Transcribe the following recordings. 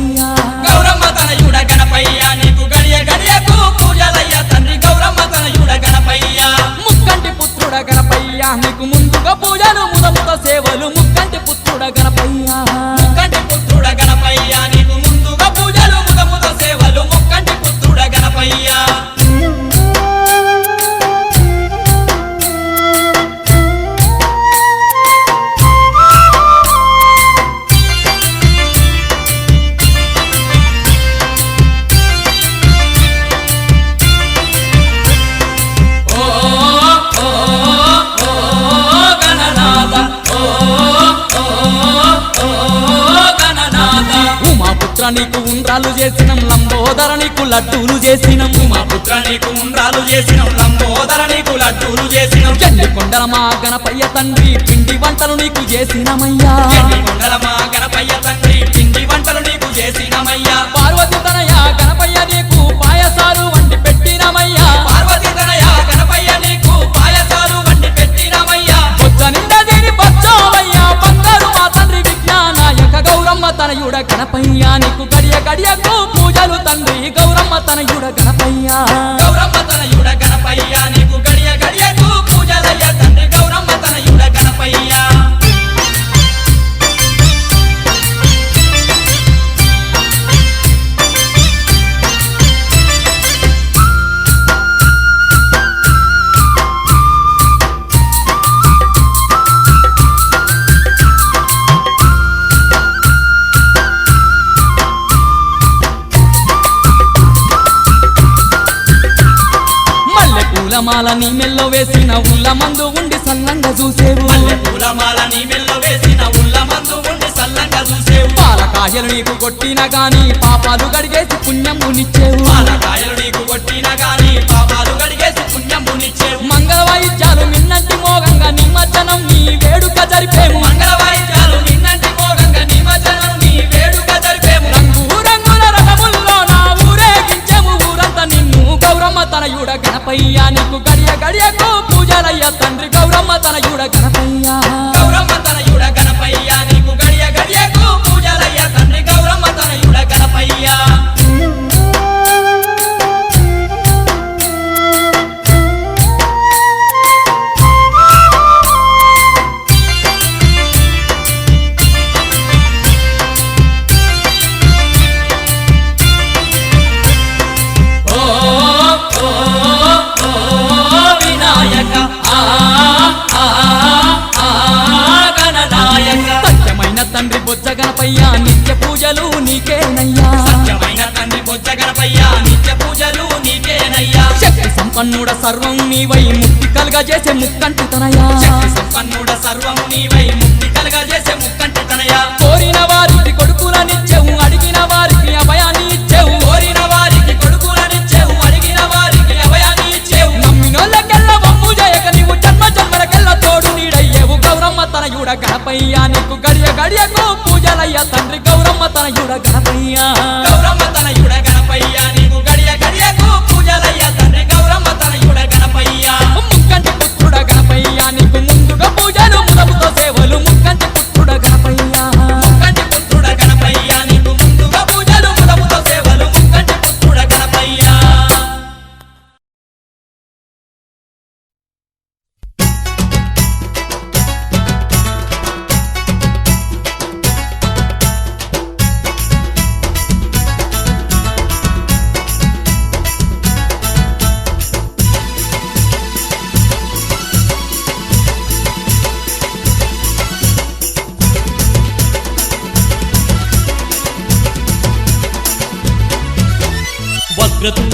తనయుడ గణపయ్య గౌరమ్మ తనయుడ గణపయ్య నీకు గడియ గడియకు పూజలయ్య తండ్రి గౌరమ్మ తనయుడ గణపయ్య. ముక్కంటి పుత్రుడ గణపయ్య నీకు ముందుగా పూజలు ఉండ్రాలు చేసినం లంబోదర నీకు లడ్డూలు చేసినం. మా పుత్ర నీకు ఉండ్రాలు చేసినాం లంబోదర నీకు లడ్డూలు చేసినాం. జల్లి కొండల మా గణపయ్య తండ్రి పిండి వంటలు నీకు చేసినమయ్యా. కొండల మా గణపయ్య తండ్రి పిండి వంటలు నీకు చేసినమయ్యా. పార్వతి తనయ మల్లె పూల మాల నీ మెల్లో వేసిన ఉల్ల మందు ఉండి సల్లంగా చూసేవు. పూలమాల నీ మెల్ల వేసిన ఉల్ల మందు ఉండి సల్లంగా చూసేవు. పాలకాయలు నీకు కొట్టిన గాని పాపాలు గడిగేసి పుణ్యమునిచ్చేవు. పాలకాయలు సర్వం నీవై ముక్తి కలుగజేసే ముక్కంటి తనయా. సంపన్నుడ సర్వము నీవై ముక్తి కలగజేసే ముక్కంటి తనయ. కోరిన వారికి కొడుకులనిచ్చెవు అడిగిన వారికి అభయాన్ని ఇచ్చెవు కోరిన వారికి కొడుకులనిచ్చేవు అడిగిన వారికి అభయాన్ని ఇచ్చేవు నమ్మినోళ్ళకెల్ల వమ్ము చేయక నీవు జన్మ జన్మలకెల్ల తోడు నీడయ్యేవు. గౌరమ్మ తనయుడ గణపయ్య నీకు గడియ గడియకు పూజలయ్య తండ్రి గౌరమ్మ తనయుడ గణపయ్య. గౌరమ్మ తనయుడ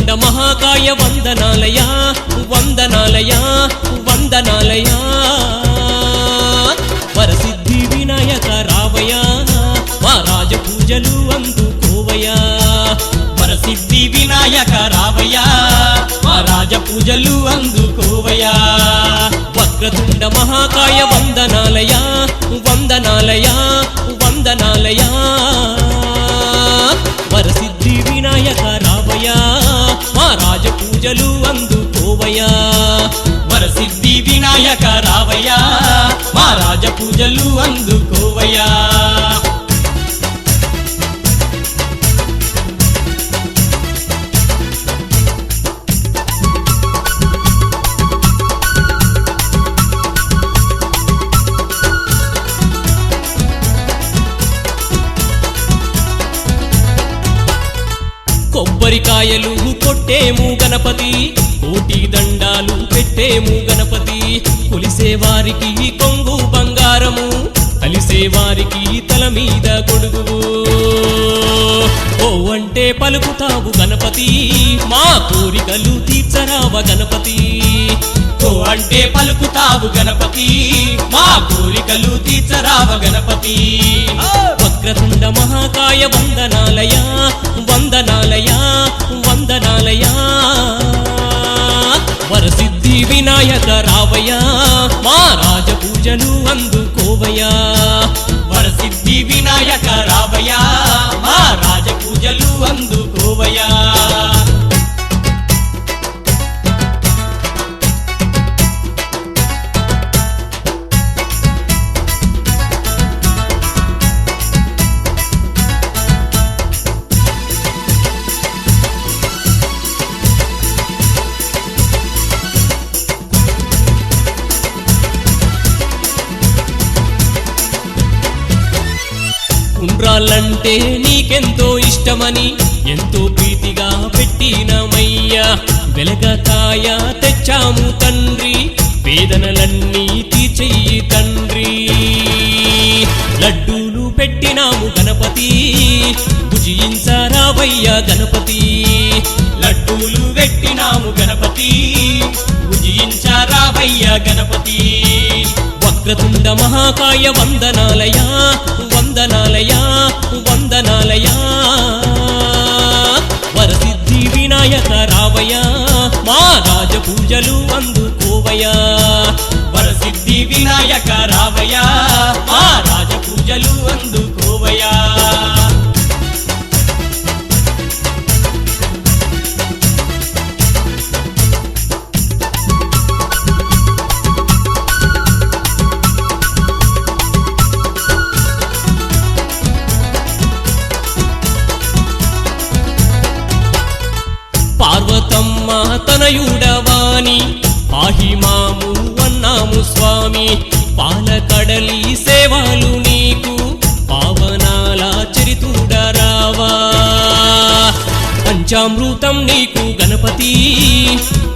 వక్రతుండ మహాకాయ వందనాలయా వందనాలయా వందనాలయా. వరసిద్ధి వినాయక రావయా మా రాజ పూజలు అందుకోవయా. వరసిద్ధి వినాయక రావయా మా రాజ పూజలు అందుకోవయా. వక్రతుండ మహాకాయ వందనాలయా వందనాలయా వందనాలయా. వరసిద్ధి పూజలు అందుకోవయ్యా వరసిద్ధి వినాయక రావయ్యా. మా రాజ పూజలు అందుకోవయ్యా కొబ్బరికాయలు కొట్టేము గణపతి. కోటి దండాలు పెట్టేము గణపతి. కొలిసే వారికి కొంగు బంగారము. కలిసే వారికి తల మీద గొడుగు ఓ అంటే పలుకుతావు గణపతి. మా కోరికలు తీర్చరావ గణపతి. ఓ అంటే పలుకుతావు గణపతి. మా కోరికలు తీర్చరావ గణపతి. వక్రతుండ మహాకాయ వందనాలయ వందనాలయ వరసిద్ధి వినాయక రావయ్య మా రాజ పూజలు అంటే నీకెంతో ఇష్టమని ఎంతో ప్రీతిగా పెట్టినమయ్యా. వెలగకాయ తెచ్చాము తండ్రి వేదనలన్నీ తీర్చెయ్యి తండ్రి. లడ్డూలు పెట్టినాము గణపతి భుజించరావయ్య గణపతి. లడ్డూలు పెట్టినాము గణపతి భుజించారావయ్య గణపతి. వక్రతుండ మహాకాయ వందనాలయ వందనాలయ. వందనాలయ వరసిద్ధి వినాయక రావయ్య. మా రాజ పూజలు అందుకోవయ్యా. వరసిద్ధి వినాయక రావయ్యా. మా రాజ పూజలు పంచామృతం నీకు గణపతి.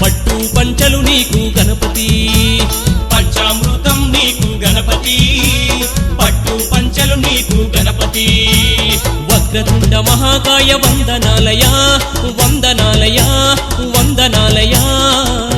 పట్టు పంచలు నీకు గణపతి. పంచామృతం నీకు గణపతి. పట్టు పంచలు నీకు గణపతి. వక్రతుండ మహాకాయ వందనాలయా వందనాలయా వందనాలయా.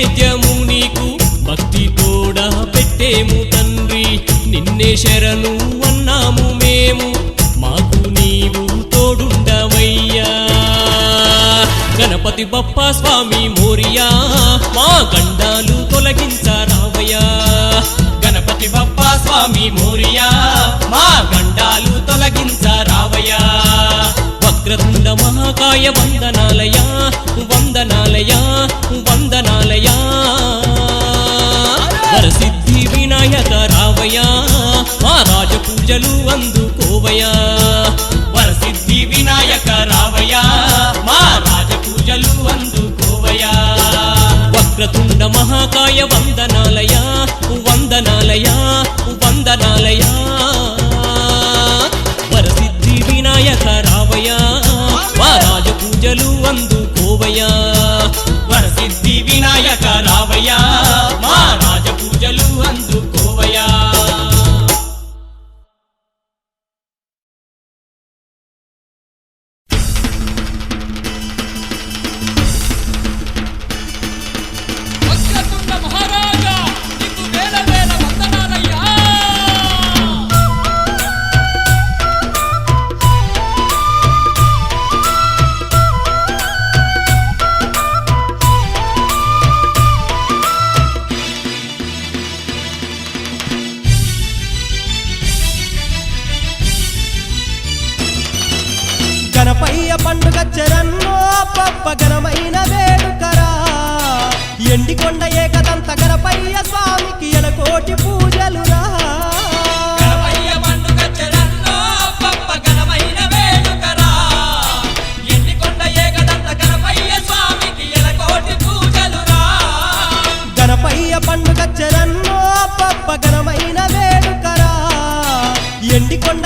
నైవేద్యము నీకు. భక్తి తోడా పెట్టేము తండ్రి. నిన్నే శరణు అన్నాము మేము. మాకు నీవు తోడుండవయ్యా. గణపతి బప్ప స్వామి మోరియా. మా గండాలు తొలగించరావయ్యా గణపతి బప్పా స్వామి మోరియా. మా గండాలు తొలగించరావయ్యా వక్రతుండ మహాకాయ వందనాలయా. వందనాలయా. వరసిద్ధి వినాయక రావయా మా రాజ పూజలు అందుకోవయా వరసిద్ధి వినాయక రావయా మా రాజ పూజలు అందుకోవయా వక్రతుండ మహాకాయ వందన గొప్ప ఘనమైన వేడుకరా. ఎండికొండ ఏకదంత గణపయ్య స్వామికి ఎనకోటి పూజలురా. గణపయ్య పండుగ చరన్నో పప్ప ఘనమైన వేడుకరా. ఎండికొండ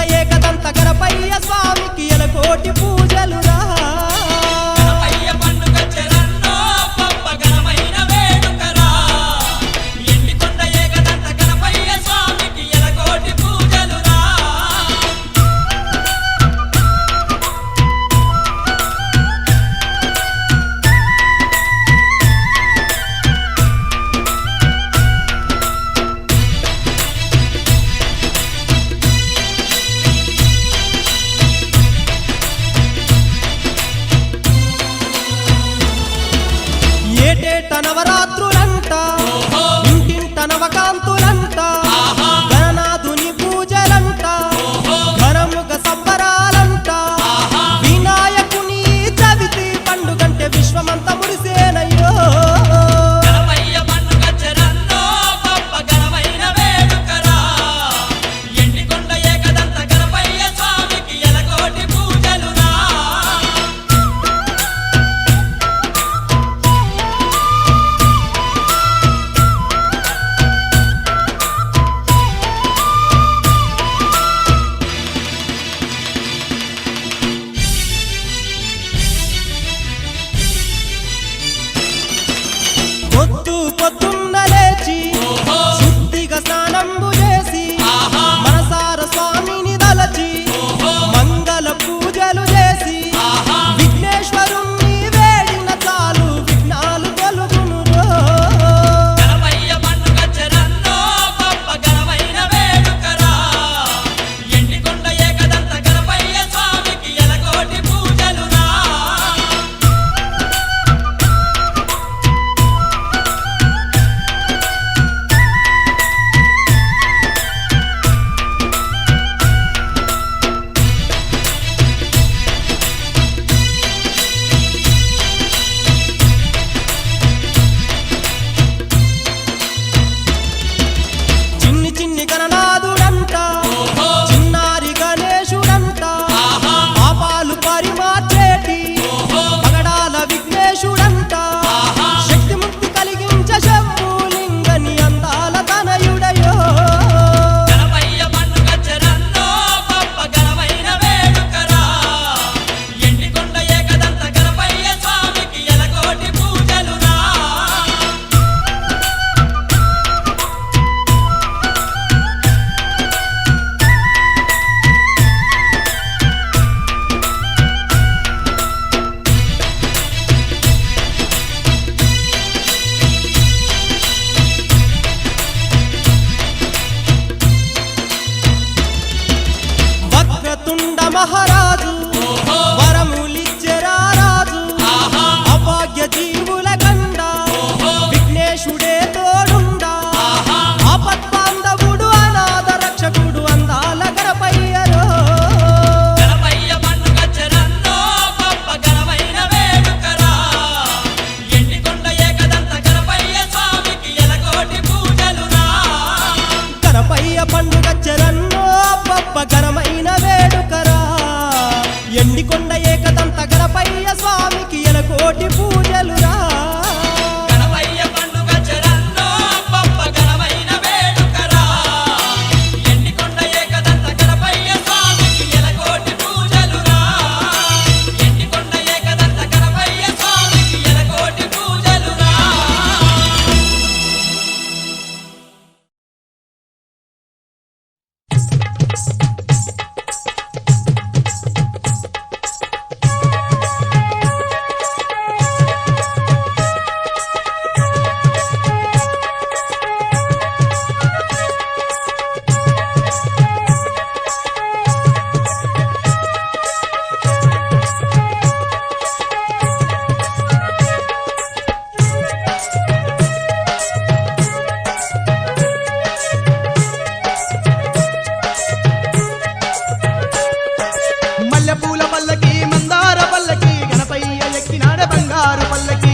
ஆறு பல்லக்கி